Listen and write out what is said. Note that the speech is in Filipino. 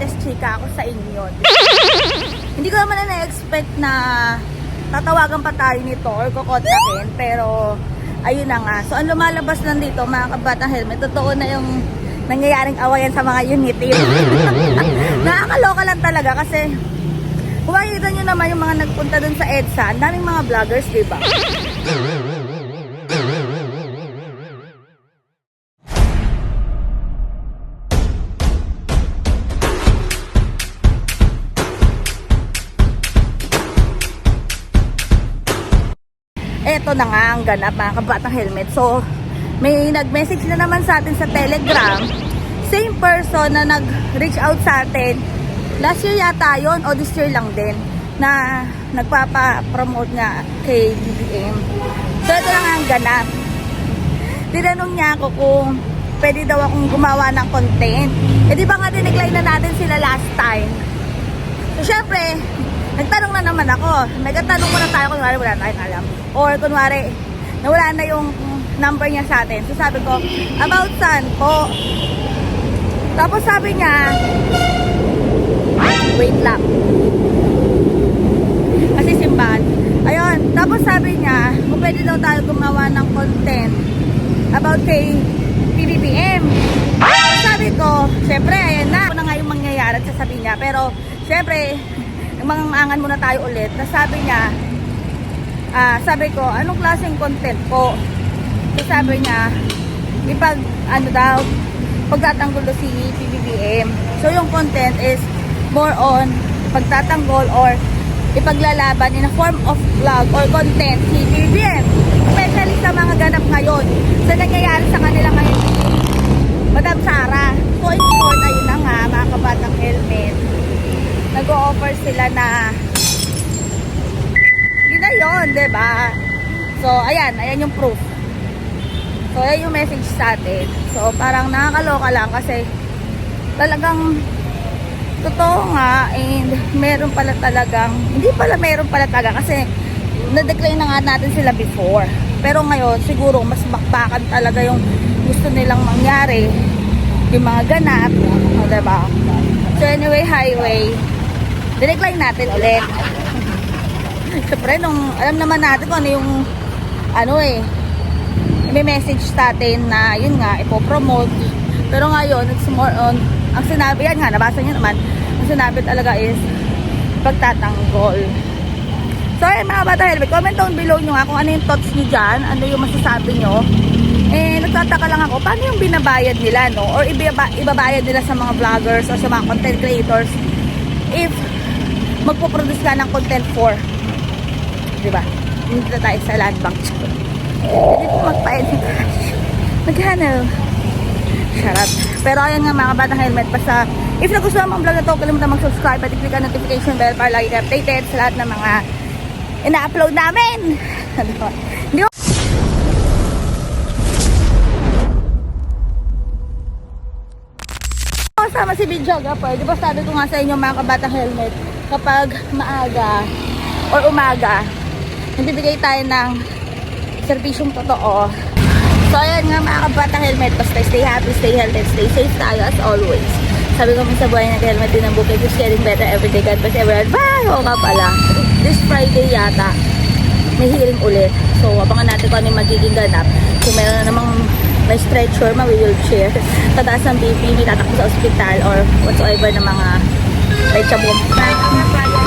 sweetest chika ako sa inyo. Hindi ko naman na na-expect na tatawagan pa tayo nito or kukontakin. Pero, ayun na nga. So, ang lumalabas lang dito, mga kabatang helmet, totoo na yung nangyayaring awayan sa mga unity. Nakakaloka lang talaga kasi kung makikita nyo naman yung mga nagpunta dun sa EDSA, ang daming mga vloggers, di ba? Eto na nga ang ganap mga kabatang helmet. So, may nag-message na naman sa atin sa Telegram. Same person na nag-reach out sa atin. Last year yata yon o this year lang din na nagpapa-promote nga kay BBM. So, ito na nga ang ganap. Tinanong niya ako kung pwede daw akong gumawa ng content. Eh di ba nga dinecline na natin sila last time? So, syempre, nagtanong na naman ako. Nagtanong muna tayo, kunwari wala tayong alam. Or kunwari, nawala na yung number niya sa atin. So, sabi ko, about saan po? Tapos sabi niya, wait lang. Kasi simbahan. Ayun, tapos sabi niya, kung pwede daw tayo gumawa ng content about kay PBBM. Sabi ko, syempre, ayan na. Ano na nga yung mangyayari at sasabihin niya. Pero, syempre, mangangan muna tayo ulit. Tapos sabi niya, ah, sabi ko, anong klaseng content po? So sabi niya, ipag, ano daw, pagtatanggol daw si PBBM. So yung content is more on pagtatanggol or ipaglalaban in a form of vlog or content si PBBM. Especially sa mga ganap ngayon. Sa nangyayari sa kanila ngayon Madam Sara. So in short, ayun na nga, mga kabatang helmet. Nag-o-offer sila na yun na yun, ba? So, ayan, ayan yung proof. So, ayan yung message sa atin. So, parang nakakaloka lang kasi talagang totoo nga and meron pala talagang hindi pala meron pala talaga kasi na-decline na nga natin sila before. Pero ngayon, siguro mas bakbakan talaga yung gusto nilang mangyari. Yung mga ganap, o, diba? So, anyway, highway, dinecline natin ulit. Siyempre, nung alam naman natin kung ano yung ano eh, may message sa atin na yun nga, ipopromote. Pero ngayon, it's more on, ang sinabi, yan nga, nabasa niyo naman, ang sinabi talaga is pagtatanggol. So, ayun mga bata comment down below nyo nga kung ano yung thoughts nyo dyan, ano yung masasabi nyo. Eh, nagtataka lang ako, paano yung binabayad nila, no? Or ibaba, ibabayad nila sa mga vloggers o sa mga content creators if magpo-produce ka ng content for di ba? Hindi na tayo sa land bank. Pwede po magpa-edit. Maghanap. Charot. Pero ayun nga mga batang helmet. Basta, if nagustuhan mo ang vlog na to, kalimutan mag-subscribe at i-click ang notification bell para lagi ka updated sa lahat ng mga ina-upload namin. Ano? Hindi ko kasama si videographer. Di ba sabi ko nga sa inyo mga kabatang helmet, kapag maaga or umaga, nagbibigay tayo ng serbisyong totoo. So ayan nga mga kabatang helmet, basta stay happy, stay healthy, stay safe tayo as always. Sabi ko sa buhay na helmet din ang bukid, just getting better every day. God bless everyone. Bye! Oo nga pala. This Friday yata, may hearing ulit. So, abangan natin kung ano yung magiging ganap. Kung meron na namang may stretcher, may wheelchair, tataas ang BP, may tatakbo sa ospital or whatsoever na mga may chabong.